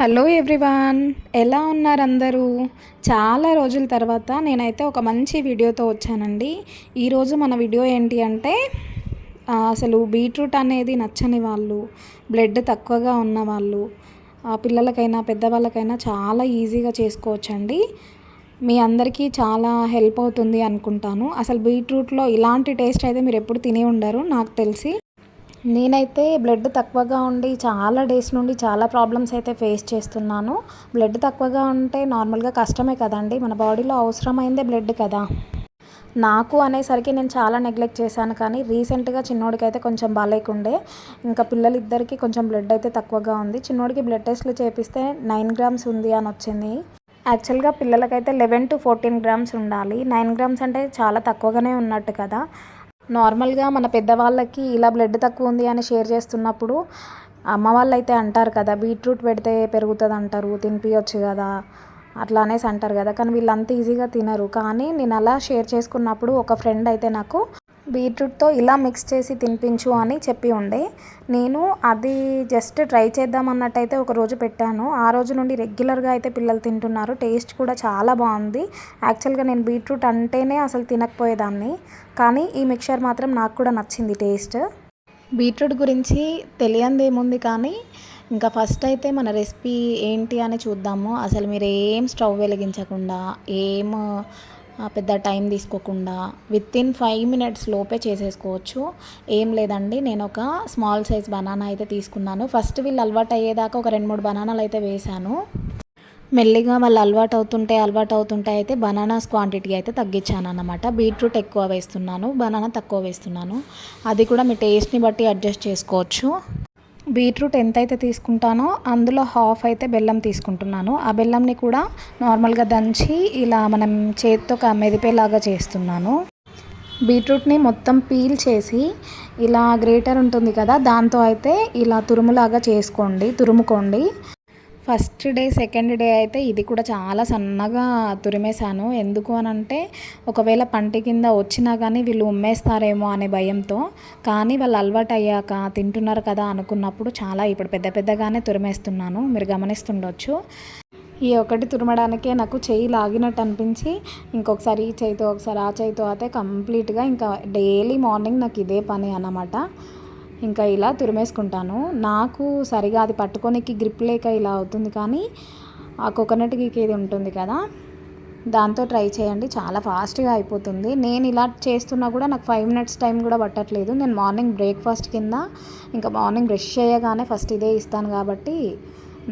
Hello everyone ఎలా ఉన్నారు అందరూ చాలా రోజుల తర్వాత నేనైతే ఒక మంచి వీడియోతో వచ్చానండి. ఈరోజు మన వీడియో ఏంటి అంటే అసలు బీట్రూట్ అనేది నచ్చని వాళ్ళు బ్లడ్ తక్కువగా ఉన్న వాళ్ళు పిల్లలకైనా పెద్దవాళ్ళకైనా చాలా ఈజీగా చేసుకోవచ్చండి. మీ అందరికీ చాలా హెల్ప్ అవుతుంది అనుకుంటాను. అసలు బీట్రూట్లో ఇలాంటి టేస్ట్ అయితే మీరు ఎప్పుడు తినే ఉండరు నాకు తెలిసి. నేనైతే బ్లడ్ తక్కువగా ఉండి చాలా డేస్ నుండి చాలా ప్రాబ్లమ్స్ అయితే ఫేస్ చేస్తున్నాను. బ్లడ్ తక్కువగా ఉంటే నార్మల్గా కష్టమే కదండి. మన బాడీలో అవసరమైందే బ్లడ్ కదా. నాకు అనేసరికి నేను చాలా నెగ్లెక్ట్ చేశాను కానీ రీసెంట్గా చిన్నోడికి అయితే కొంచెం బాగాలేకుండే ఇంకా పిల్లలిద్దరికీ కొంచెం బ్లడ్ అయితే తక్కువగా ఉంది. చిన్నోడికి బ్లడ్ టెస్ట్లు చేపిస్తే నైన్ గ్రామ్స్ ఉంది అని వచ్చింది. యాక్చువల్గా పిల్లలకైతే లెవెన్ టు ఫోర్టీన్ గ్రామ్స్ ఉండాలి. నైన్ గ్రామ్స్ అంటే చాలా తక్కువగానే ఉన్నట్టు కదా. నార్మల్గా మన పెద్దవాళ్ళకి ఇలా బ్లడ్ తక్కువ ఉంది అని షేర్ చేస్తున్నప్పుడు అమ్మ వాళ్ళు అయితే అంటారు కదా బీట్రూట్ పెడితే పెరుగుతుంది అంటారు తినిపించచ్చు కదా అట్లా అనేసి అంటారు కదా. కానీ వీళ్ళు అంత ఈజీగా తినరు. కానీ నేను అలా షేర్ చేసుకున్నప్పుడు ఒక ఫ్రెండ్ అయితే నాకు బీట్రూట్తో ఇలా మిక్స్ చేసి తినిపించు అని చెప్పి ఉండే. నేను అది జస్ట్ ట్రై చేద్దామన్నట్టయితే ఒక రోజు పెట్టాను. ఆ రోజు నుండి రెగ్యులర్గా అయితే పిల్లలు తింటున్నారు. టేస్ట్ కూడా చాలా బాగుంది. యాక్చువల్గా నేను బీట్రూట్ అంటేనే అసలు తినకపోయేదాన్ని. కానీ ఈ మిక్చర్ మాత్రం నాకు కూడా నచ్చింది టేస్ట్. బీట్రూట్ గురించి తెలియంది ఏముంది కానీ ఇంకా ఫస్ట్ అయితే మన రెసిపీ ఏంటి అని చూద్దాము. అసలు మీరు ఏం స్టవ్ వెలిగించకుండా ఏం పెద్ద టైం తీసుకోకుండా విత్ ఇన్ ఫైవ్ మినిట్స్ లోపే చేసేసుకోవచ్చు. ఏం లేదండి నేను ఒక స్మాల్ సైజ్ బనానా అయితే తీసుకున్నాను. ఫస్ట్ వీళ్ళు అలవాటు అయ్యేదాకా ఒక రెండు మూడు బనానాలు అయితే వేశాను. మెల్లిగా వాళ్ళు అలవాటు అవుతుంటే అలవాటు అవుతుంటే అయితే బనానాస్ క్వాంటిటీ అయితే తగ్గించాను అన్నమాట. బీట్రూట్ ఎక్కువ వేస్తున్నాను బనానా తక్కువ వేస్తున్నాను. అది కూడా మీ టేస్ట్ని బట్టి అడ్జస్ట్ చేసుకోవచ్చు. బీట్రూట్ ఎంతైతే తీసుకుంటానో అందులో హాఫ్ అయితే బెల్లం తీసుకుంటున్నాను. ఆ బెల్లంని కూడా నార్మల్గా దంచి ఇలా మనం చేతితో ఒక మెదిపేలాగా చేస్తున్నాను. బీట్రూట్ని మొత్తం పీల్ చేసి ఇలా గ్రేటర్ ఉంటుంది కదా దాంతో అయితే ఇలా తురుములాగా చేసుకోండి తురుముకోండి. ఫస్ట్ డే సెకండ్ డే అయితే ఇది కూడా చాలా సన్నగా తురిమేశాను. ఎందుకు అని అంటే ఒకవేళ పంటి కింద వచ్చినా కానీ వీళ్ళు ఉమ్మేస్తారేమో అనే భయంతో కానీ వాళ్ళు అలవాటు అయ్యాక తింటున్నారు కదా అనుకున్నప్పుడు చాలా ఇప్పుడు పెద్ద పెద్దగానే తురిమేస్తున్నాను. మీరు గమనిస్తుండొచ్చు. ఈ ఒకటి తురమడానికే నాకు చేయి లాగినట్టు అనిపించి ఇంకొకసారి ఈ చేయితో ఒకసారి ఆ చేయితో అయితే కంప్లీట్గా ఇంకా డైలీ మార్నింగ్ నాకు ఇదే పని అన్నమాట. ఇంకా ఇలా తురిమేసుకుంటాను. నాకు సరిగా అది పట్టుకోనికి గ్రిప్ లేక ఇలా అవుతుంది కానీ ఆ కోకోనట్ ఇది ఉంటుంది కదా దాంతో ట్రై చేయండి. చాలా ఫాస్ట్గా అయిపోతుంది. నేను ఇలా చేస్తున్నా కూడా నాకు ఫైవ్ మినిట్స్ టైం కూడా పట్టట్లేదు. నేను మార్నింగ్ బ్రేక్ఫాస్ట్ కింద ఇంకా మార్నింగ్ బ్రష్ చేయగానే ఫస్ట్ ఇదే ఇస్తాను కాబట్టి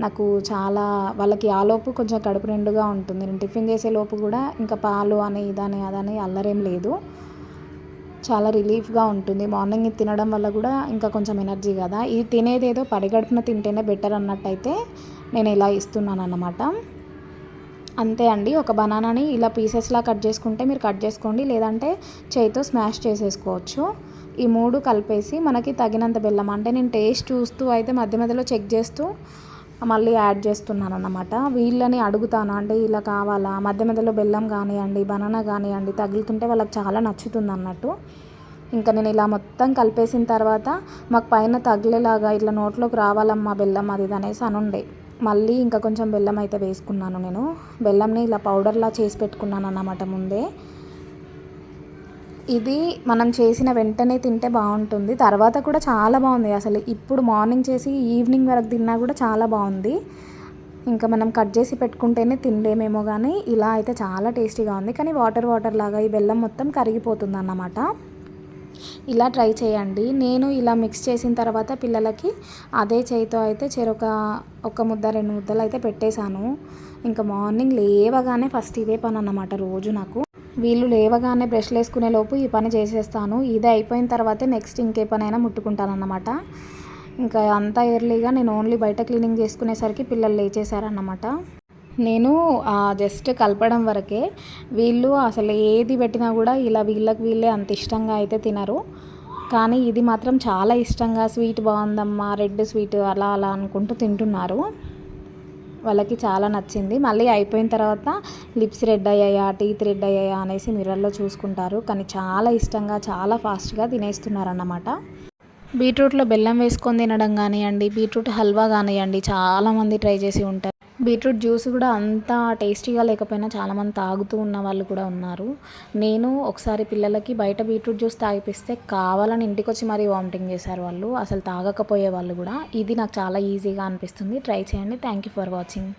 నాకు చాలా వాళ్ళకి ఆలోపు కొంచెం కడుపు నిండుగా ఉంటుంది. నేను టిఫిన్ చేసే లోపు కూడా ఇంకా పాలు అని ఇదని అదని అల్లరేం లేదు. చాలా రిలీఫ్గా ఉంటుంది. మార్నింగ్ ఇది తినడం వల్ల కూడా ఇంకా కొంచెం ఎనర్జీ కదా. ఇది తినేదేదో పడిగడుపున తింటేనే బెటర్ అన్నట్టయితే నేను ఇలా ఇస్తున్నాను అన్నమాట అంతే అండి. ఒక బనానాని ఇలా పీసెస్లా కట్ చేసుకుంటే మీరు కట్ చేసుకోండి. లేదంటే చేయితో స్మాష్ చేసేసుకోవచ్చు. ఈ మూడు కలిపేసి మనకి తగినంత బెల్లం అంటే నేను టేస్ట్ చూస్తూ అయితే మధ్య మధ్యలో చెక్ చేస్తూ మళ్ళీ యాడ్ చేస్తున్నాను అన్నమాట వీళ్ళని అడుగుతాను. అంటే ఇలా కావాలా? మధ్య మధ్యలో బెల్లం కానివ్వండి బనానా కానివ్వండి తగులుతుంటే వాళ్ళకి చాలా నచ్చుతుంది అన్నట్టు ఇంకా నేను ఇలా మొత్తం కలిపేసిన తర్వాత మాకు పైన తగిలేలాగా ఇట్లా నోట్లోకి రావాలమ్మా బెల్లం అది ఇది అనేసి అనుండే. మళ్ళీ ఇంకా కొంచెం బెల్లం అయితే వేసుకున్నాను నేను. బెల్లంని ఇలా పౌడర్లా చేసి పెట్టుకున్నాను అన్నమాట ముందే. ఇది మనం చేసిన వెంటనే తింటే బాగుంటుంది. తర్వాత కూడా చాలా బాగుంది. అసలు ఇప్పుడు మార్నింగ్ చేసి ఈవినింగ్ వరకు తిన్నా కూడా చాలా బాగుంది. ఇంకా మనం కట్ చేసి పెట్టుకుంటేనే తినలేమేమో కానీ ఇలా అయితే చాలా టేస్టీగా ఉంది. కానీ వాటర్ వాటర్ లాగా ఈ బెల్లం మొత్తం కరిగిపోతుంది అన్నమాట ఇలా ట్రై చేయండి. నేను ఇలా మిక్స్ చేసిన తర్వాత పిల్లలకి అదే చేయితో అయితే చెరొక ఒక ముద్ద రెండు ముద్దలు అయితే పెట్టేశాను. ఇంకా మార్నింగ్ లేవగానే ఫస్ట్ ఇదే పని అన్నమాట రోజు నాకు. వీళ్ళు లేవగానే బ్రష్లు వేసుకునే లోపు ఈ పని చేసేస్తాను. ఇదే అయిపోయిన తర్వాతే నెక్స్ట్ ఇంకే పనైనా ముట్టుకుంటాను అన్నమాట ఇంకా అంతా ఎర్లీగా నేను ఓన్లీ బయట క్లీనింగ్ చేసుకునేసరికి పిల్లలు లేచేశారన్నమాట. నేను జస్ట్ కలపడం వరకే వీళ్ళు అసలు ఏది పెట్టినా కూడా ఇలా వీళ్ళకి వీళ్ళే అంత ఇష్టంగా అయితే తినరు. కానీ ఇది మాత్రం చాలా ఇష్టంగా స్వీట్ బాగుందమ్మా రెడ్ స్వీట్ అలా అలా అనుకుంటూ తింటున్నారు. వాళ్ళకి చాలా నచ్చింది. మళ్ళీ అయిపోయిన తర్వాత లిప్స్ రెడ్ అయ్యాయా టీత్ రెడ్ అయ్యాయా అనేసి మిర్రర్లో చూసుకుంటారు. కానీ చాలా ఇష్టంగా చాలా ఫాస్ట్గా తినేస్తున్నారు అన్నమాట బీట్రూట్లో బెల్లం వేసుకొని తినడం కానివ్వండి బీట్రూట్ హల్వా కానివ్వండి చాలామంది ట్రై చేసి ఉంటారు. బీట్రూట్ జ్యూస్ కూడా అంత టేస్టీగా లేకపోయినా చాలామంది తాగుతూ ఉన్న వాళ్ళు కూడా ఉన్నారు. నేను ఒకసారి పిల్లలకి బయట బీట్రూట్ జ్యూస్ తాగిపిస్తే కావాలని ఇంటికి వచ్చి మరీ వామిటింగ్ చేశారు వాళ్ళు. అసలు తాగకపోయే వాళ్ళు కూడా. ఇది నాకు చాలా ఈజీగా అనిపిస్తుంది. ట్రై చేయండి. Thank you for watching.